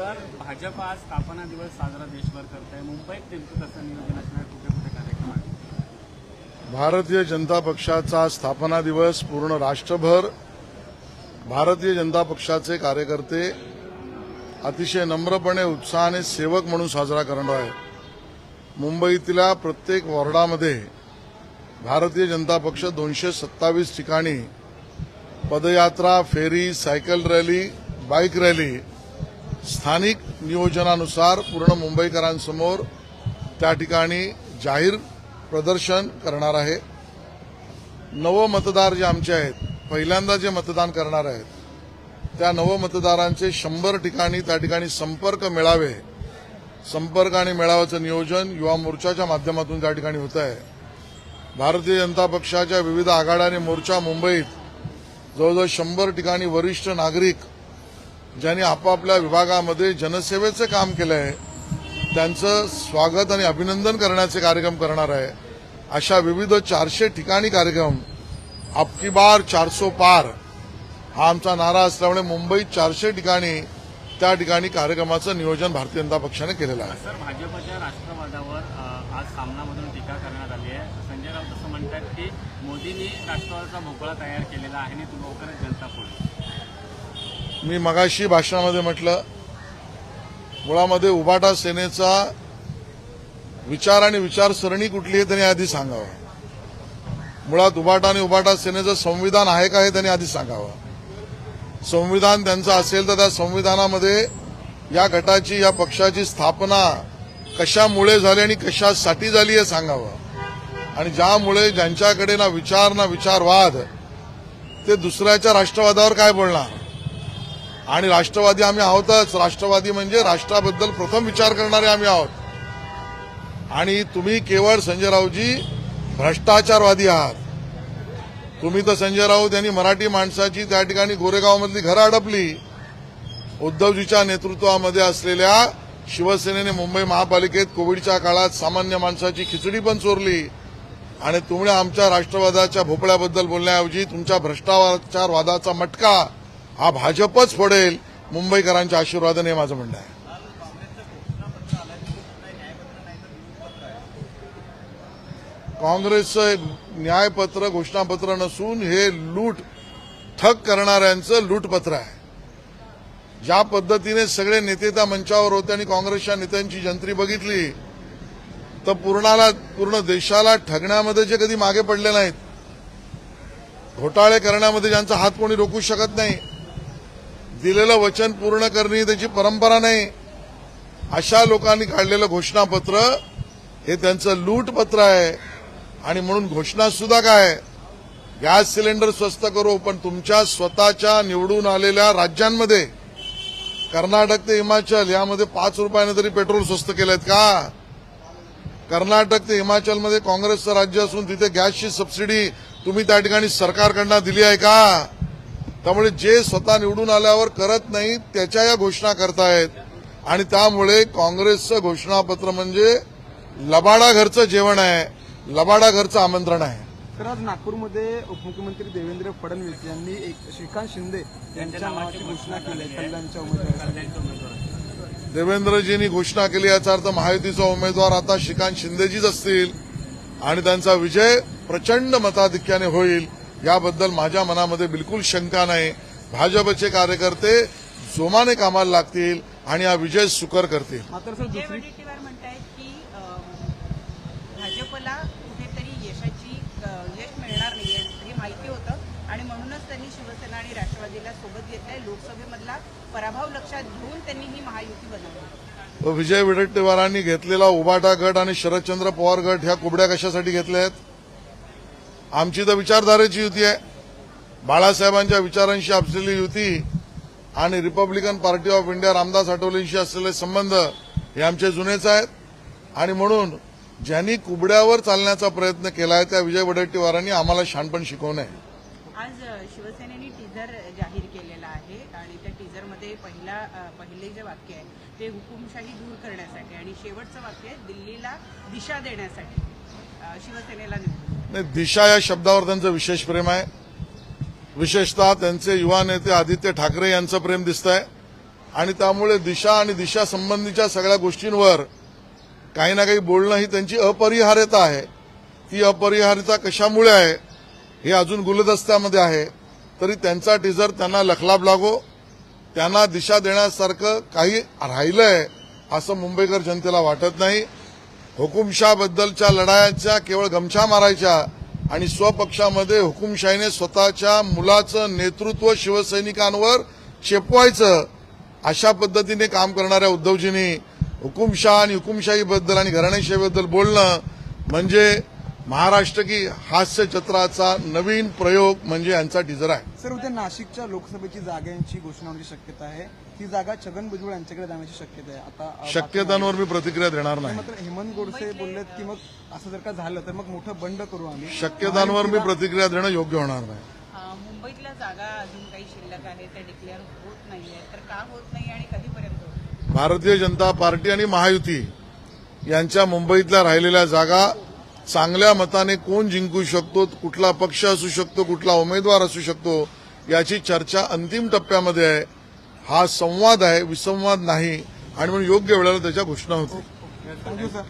Sir Bhajap आज स्थापना दिवस साजरा देशभर करत आहे मुंबईत नेमकं कसं नियोजन असणार? कुठे कुठे कार्यक्रम आहे भारतीय जनता पक्षाचा स्थापना दिवस पूर्ण राष्ट्रभर भारतीय जनता पक्षाचे कार्यकर्ते अतिशय नम्रपणे उत्साहाने सेवक म्हणून साजरा करणार आहे मुंबईतल्या प्रत्येक वॉर्डामध्ये भारतीय जनता पक्ष दोनशे सत्तावीस ठिकाणी पदयात्रा फेरी सायकल रॅली बाईक रॅली स्थानिक नियोजनानुसार पूर्ण मुंबईकरांसमोर त्या ठिकाणी जाहीर प्रदर्शन करणार आहे. नवमतदार जे आमचे आहेत पहिल्यांदा जे मतदान करणार आहेत त्या नवमतदारांचे शंभर ठिकाणी त्या ठिकाणी संपर्क मेळावे संपर्क आणि मेळाव्याचं नियोजन युवा मोर्चाच्या माध्यमातून त्या ठिकाणी होत आहे भारतीय जनता पक्षाच्या विविध आघाड्याने मोर्चा मुंबईत जवळजवळ शंभर ठिकाणी वरिष्ठ नागरिक ज्यांनी आपापल्या विभागामध्ये जनसेवेचं काम केलं आहे त्यांचं स्वागत आणि अभिनंदन करण्याचे कार्यक्रम करणार आहे. अशा विविध चारशे ठिकाणी कार्यक्रम आपकी बार चारसो पार हा आमचा नारा असल्यामुळे मुंबईत चारशे ठिकाणी त्या ठिकाणी कार्यक्रमाचं नियोजन भारतीय जनता पक्षाने केलेलं आहे. सर भाजपच्या राष्ट्रवादावर आज सामनामधून टीका करण्यात आली आहे. संजय राऊत असं म्हणतात की मोदींनी राष्ट्रवादाचा मोकळा तयार केलेला आहे आणि तो लवकरच जनता पुढे. मी मगाशी भाषणामध्ये म्हटलं मुळामध्ये उभाटा सेनेचा विचार आणि विचारसरणी कुठली आहे त्यांनी आधी सांगावं. मुळात उभाटा आणि उभाटा सेनेचं संविधान आहे का हे त्यांनी आधी सांगावं. संविधान त्यांचं असेल तर त्या संविधानामध्ये या गटाची या पक्षाची स्थापना कशामुळे झाली आणि कशासाठी झाली हे सांगावं. आणि ज्यामुळे ज्यांच्याकडे ना विचार ना विचारवाद ते दुसऱ्याच्या राष्ट्रवादावर काय बोलणार? आणि राष्ट्रवादी आम्ही आहोतच राष्ट्रवादी म्हणजे राष्ट्राबद्दल प्रथम विचार करणारे आम्ही आहोत. आणि तुम्ही केवळ संजय राऊजी भ्रष्टाचारवादी आहात. तुम्ही तर संजय राऊत यांनी मराठी माणसाची त्या ठिकाणी गोरेगावमधली घरं अडपली. उद्धवजीच्या नेतृत्वामध्ये असलेल्या शिवसेनेने मुंबई महापालिकेत कोविडच्या काळात सामान्य माणसाची खिचडी पण चोरली. आणि तुम्ही आमच्या राष्ट्रवादाच्या भोपळ्याबद्दल बोलण्याऐवजी तुमच्या भ्रष्टाचारवादाचा मटका हा भाजपच फोडेल. मुंबईकरांच्या आशीर्वादाने हे माझं म्हणणं आहे. काँग्रेसचं न्यायपत्र घोषणापत्र नसून हे लूट ठग करणाऱ्यांचं लूटपत्र आहे. ज्या पद्धतीने सगळे नेते त्या मंचावर होते आणि काँग्रेसच्या नेत्यांची जंत्री बघितली तर पूर्णाला पूर्ण देशाला ठगण्यामध्ये जे कधी मागे पडले नाहीत. घोटाळे करण्यामध्ये ज्यांचा हात कोणी रोखू शकत नाही. दिलेलं वचन पूर्ण करणे त्याची परंपरा नाही. अशा लोकांनी काढलेलं घोषणापत्र हे त्यांचं लूटपत्र आहे. आणि म्हणून घोषणा सुद्धा काय? गॅस सिलेंडर स्वस्त करू पण तुमच्या स्वतःच्या निवडून आलेल्या राज्यांमध्ये कर्नाटक ते हिमाचल यामध्ये पाच रुपयाने तरी पेट्रोल स्वस्त केलेत का? कर्नाटक ते हिमाचलमध्ये काँग्रेसचं राज्य असून तिथे गॅसची सबसिडी तुम्ही त्या ठिकाणी सरकारकडनं दिली आहे का? त्यामुळे जे स्वतः निवडून आल्यावर करत नाही त्याच्या या घोषणा करतायत. आणि त्यामुळे काँग्रेसचं घोषणापत्र म्हणजे लबाडा घरचं जेवण आहे लबाडा घरचं आमंत्रण आहे. तर आज नागपूरमध्ये उपमुख्यमंत्री देवेंद्र फडणवीस यांनी एक श्रीकांत शिंदे यांच्या नावाची घोषणा केली आहे कल्याणच्या उमेदवार देवेंद्रजींनी घोषणा केली याचा अर्थ महायुतीचा उमेदवार आता श्रीकांत शिंदेजीच असतील आणि त्यांचा विजय प्रचंड मताधिक्याने होईल. याबद्दल माझ्या मनामध्ये बिलकुल शंका नाही. भाजपचे कार्यकर्ते जोमाने कामाला लागतील आणि हा विजय सुकर करतील. मात्र सर विजय दुसरी वडेट्टीवार म्हणतायत की अं, भाजपला कुठेतरी यशाची अं, यश मिळणार नाहीये हे माहिती होतं. आणि म्हणूनच त्यांनी शिवसेना आणि राष्ट्रवादीला सोबत घेतलंय. लोकसभेमधला पराभव लक्षात घेऊन त्यांनी ही महायुती बनवली. व विजय विडट्टीवारांनी घेतलेला उबाटा गट आणि शरदचंद्र पवार गट ह्या कुबड्या कशासाठी घेतल्या आहेत? आमची तर विचारधारेची युती आहे. बाळासाहेबांच्या विचारांशी असलेली युती आणि Republican party of India Ramdas आठवलेंशी असलेले संबंध हे आमचे जुनेच आहेत. आणि म्हणून ज्यांनी कुबड्यावर चालण्याचा प्रयत्न केलाय त्या विजय वडेट्टीवारांनी आम्हाला शहाणपण शिकवू नये आज शिवसेनेने टीझर जाहीर केलेला आहे आणि त्या टीझरमध्ये पहिला पहिले जे वाक्य आहे ते हुकुमशाही दूर करण्यासाठी आणि शेवटचं वाक्य आहे दिल्लीला दिशा देण्यासाठी. शिवसेनेला नाही दिशा या शब्दावर त्यांचं विशेष प्रेम आहे. विशेषतः त्यांचे युवा नेते आदित्य ठाकरे यांचं प्रेम दिसत आहे आणि त्यामुळे दिशा आणि दिशा संबंधीच्या सगळ्या गोष्टींवर काही ना काही बोलणं ही त्यांची अपरिहार्यता आहे. ती अपरिहार्यता कशामुळे आहे हे अजून गुलदस्त्यामध्ये आहे. तरी त्यांचा टीजर त्यांना लखलाब लागो. त्यांना दिशा देण्यासारखं काही राहिलंय असं मुंबईकर जनतेला वाटत नाही. हुकुमशाहबद्दलच्या लढायांच्या केवळ गमछा मारायच्या आणि स्वपक्षामध्ये हुकुमशाहीने स्वतःच्या मुलाचं नेतृत्व शिवसैनिकांवर चेपवायचं अशा पद्धतीने काम करणाऱ्या उद्धवजींनी हुकुमशाह आणि हुकुमशाहीबद्दल आणि घराणेशाहीबद्दल बोलणं म्हणजे महाराष्ट्र की हास्य चित्राचा नवीन प्रयोग म्हणजे यांचा टीजर आहे. सर उद्या नाशिकच्या लोकसभेची जागांची घोषणा होण्याची शक्यता आहे. ती जागा छगन भुजबळ यांच्याकडे जाण्याची शक्यता आहे. आता शक्यतांवर मी प्रतिक्रिया देणार नाही. मात्र हेमंत गोडसे बोललेत की मग असं जर का झालं तर मग मोठं बंड करू आम्ही. शक्यतांवर मी प्रतिक्रिया देणं योग्य होणार नाही. मुंबईतल्या जागा अजून काही शिल्लक आहेत त्या डिक्लेअर होत नाहीये तर का होत नाही आणि कधीपर्यंत भारतीय जनता पार्टी आणि महायुती यांच्या मुंबईतल्या राहिलेल्या जागा चांगल्या मताने कोण जिंकू शकतो कुठला पक्ष असू शकतो कुठला उमेदवार असू शकतो याची चर्चा अंतिम टप्प्यामध्ये आहे. हा संवाद आहे विसंवाद नाही. आणि म्हणून योग्य वेळेला त्याच्या घोषणा होतील. Thank you sir